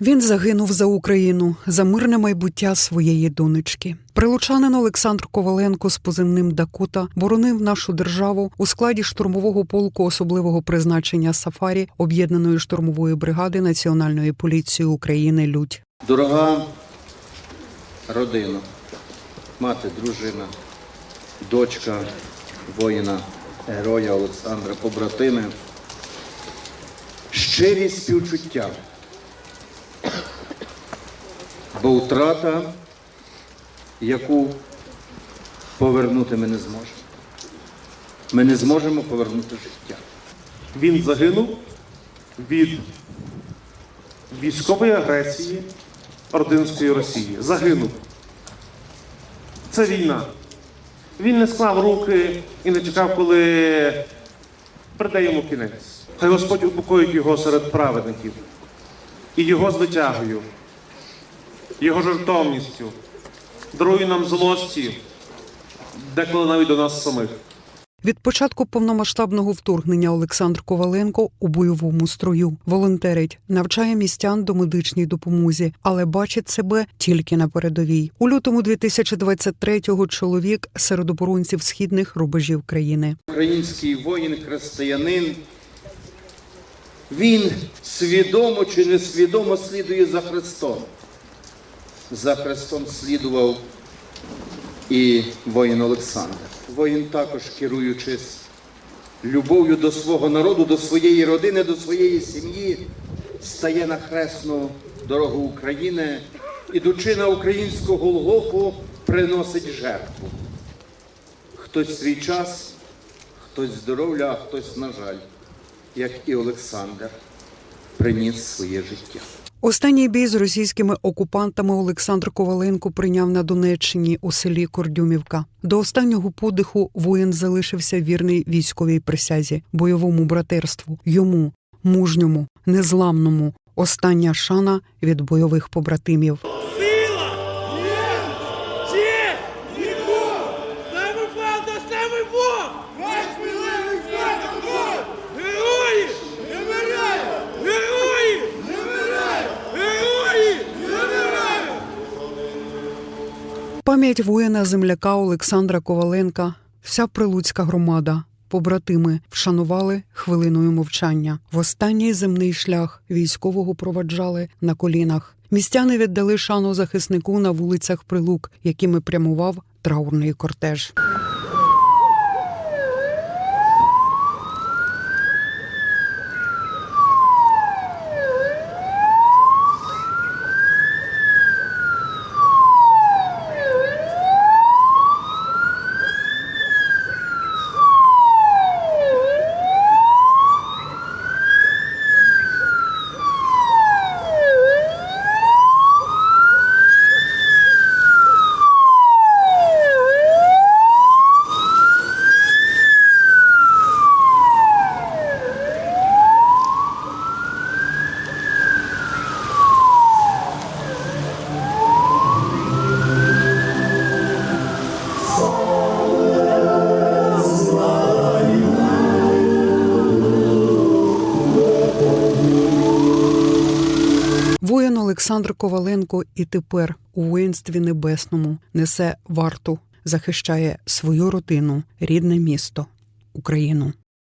Він загинув за Україну за мирне майбуття своєї донечки. Прилучанин Олександр Коваленко з позивним Дакута боронив нашу державу у складі штурмового полку особливого призначення Сафарі об'єднаної штурмової бригади Національної поліції України Людь. Дорога родина, мати, дружина, дочка воїна, героя Олександра, побратими, щирі співчуття, бо втрата, яку повернути ми не зможемо. Ми не зможемо повернути життя. Він загинув від військової агресії Ординської Росії. Загинув. Це війна. Він не склав руки і не чекав, коли прийде йому кінець. Хай Господь упокоїть його серед праведників. І його звитягою, його жертовністю, дарує нам злості, деколи навіть до нас самих. Від початку повномасштабного вторгнення Олександр Коваленко у бойовому строю волонтерить, навчає містян до медичній допомозі, але бачить себе тільки на передовій. У лютому 2023-го чоловік серед оборонців східних рубежів країни. Український воїн, християнин, він свідомо чи несвідомо слідує за Христом. За Христом слідував і воїн Олександр. Воїн також керуючись любов'ю до свого народу, до своєї родини, до своєї сім'ї, стає на хресну дорогу України, ідучи на українську Голгофу, приносить жертву. Хтось свій час, хтось здоров'я, а хтось, на жаль, як і Олександр, приніс своє життя. Останній бій з російськими окупантами Олександр Коваленко прийняв на Донеччині у селі Кордюмівка. До останнього подиху воїн залишився вірний військовій присязі, бойовому братерству, йому, мужньому, незламному. Остання шана від бойових побратимів. Пам'ять воїна земляка Олександра Коваленка, вся прилуцька громада, побратими вшанували хвилиною мовчання. В останній земний шлях військового проваджали на колінах. Містяни віддали шану захиснику на вулицях Прилук, якими прямував траурний кортеж. Воїн Олександр Коваленко і тепер у воїнстві небесному несе варту, захищає свою родину, рідне місто, Україну.